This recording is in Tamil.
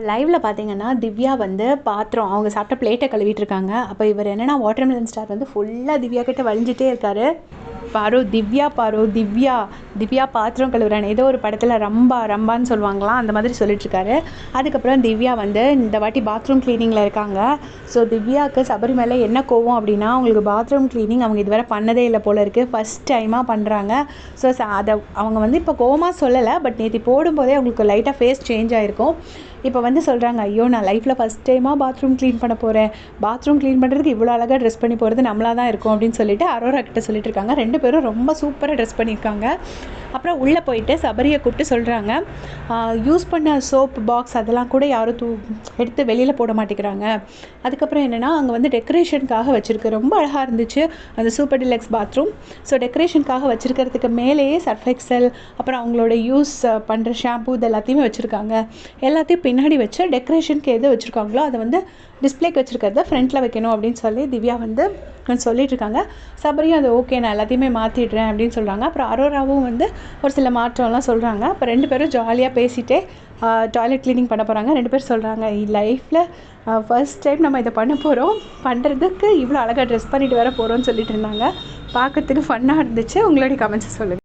லைவ்ல பார்த்தீங்கன்னா திவ்யா வந்து பாத்திரம் அவங்க சாப்பிட்ட பிளேட்டை கழுவிட்டு இருக்காங்க அப்போ இவர் என்னன்னா வாட்டர்மெலன் ஸ்டார் வந்து ஃபுல்லாக திவ்யா கிட்ட வழிஞ்சிட்டே இருக்காரு. பாரு திவ்யா பாரு திவ்யா திவ்யா பாத்திரம் கழுவுறானே ஏதோ ஒரு படத்தில் ரம்பா ரம்பான்னு சொல்லுவாங்களாம் அந்த மாதிரி சொல்லிட்டுருக்காரு. அதுக்கப்புறம் திவ்யா வந்து இந்த வாட்டி பாத்ரூம் க்ளீனிங்கில் இருக்காங்க. ஸோ திவ்யாவுக்கு சபரிமலை என்ன கோவம் அப்படின்னா அவங்களுக்கு பாத்ரூம் க்ளீனிங் அவங்க இதுவரை பண்ணதே இல்லை போல இருக்குது ஃபஸ்ட் டைமாக பண்ணுறாங்க ஸோ அதை அவங்க வந்து இப்போ கோவமாக சொல்லலை பட் நேற்று போடும்போதே அவங்களுக்கு லைட்டாக ஃபேஸ் சேஞ்ச் ஆகிருக்கும் இப்போ வந்து சொல்கிறாங்க ஐயோ நான் லைஃப்பில் ஃபஸ்ட் டைமாக பாத்ரூம் க்ளீன் பண்ண போகிறேன் பாத்ரூம் க்ளீன் பண்ணுறதுக்கு இவ்வளோ அழகாக ட்ரெஸ் பண்ணி போகிறது நம்மளாக தான் இருக்கும் அப்படின்னு சொல்லிட்டு அரோரா கிட்ட சொல்லிட்டு இருக்காங்க. ரெண்டு பேரும் ரொம்ப சூப்பராக ட்ரெஸ் பண்ணியிருக்காங்க. அப்புறம் உள்ளே போயிட்டு சபரியை கூப்பிட்டு சொல்கிறாங்க யூஸ் பண்ண சோப் பாக்ஸ் அதெல்லாம் கூட யாரும் தூ எடுத்து வெளியில் போட மாட்டேங்கிறாங்க. அதுக்கப்புறம் என்னென்னா அங்கே வந்து டெக்கரேஷனுக்காக வச்சுருக்கு. ரொம்ப அழகாக இருந்துச்சு அந்த சூப்பர் டிலக்ஸ் பாத்ரூம் ஸோ டெக்கரேஷனுக்காக வச்சுருக்கிறதுக்கு மேலேயே சர்ஃப் எக்ஸல் அப்புறம் அவங்களோட யூஸ் பண்ணுற ஷாம்பு இது எல்லாத்தையுமே வச்சுருக்காங்க. எல்லாத்தையும் பின்னாடி வச்சு டெக்கரேஷனுக்கு எது வச்சுருக்காங்களோ அதை வந்து டிஸ்பிளேக்கு வச்சுருக்கிறத ஃப்ரண்ட்டில் வைக்கணும் அப்படின்னு சொல்லி திவ்யா வந்து சொல்லிட்டு இருக்காங்க சபரியும் அது ஓகே நான் எல்லாத்தையுமே மாற்றிடுறேன் அப்படின்னு சொல்கிறாங்க அப்புறம் அரோராவும் வந்து ஒரு சில மாற்றம்லாம் சொல்கிறாங்க அப்போ ரெண்டு பேரும் ஜாலியாக பேசிகிட்டே டாய்லெட் க்ளீனிங் பண்ண போகிறாங்க ரெண்டு பேரும் சொல்கிறாங்க லைஃப்பில் ஃபர்ஸ்ட் டைம் நம்ம இதை பண்ண போகிறோம் பண்ணுறதுக்கு இவ்வளோ அழகாக ட்ரெஸ் பண்ணிட்டு வர போகிறோம்னு சொல்லிட்டு இருந்தாங்க. பார்க்கறதுக்கு ஃபன்னாக இருந்துச்சு. உங்களுடைய கமெண்ட்ஸை சொல்லுங்கள்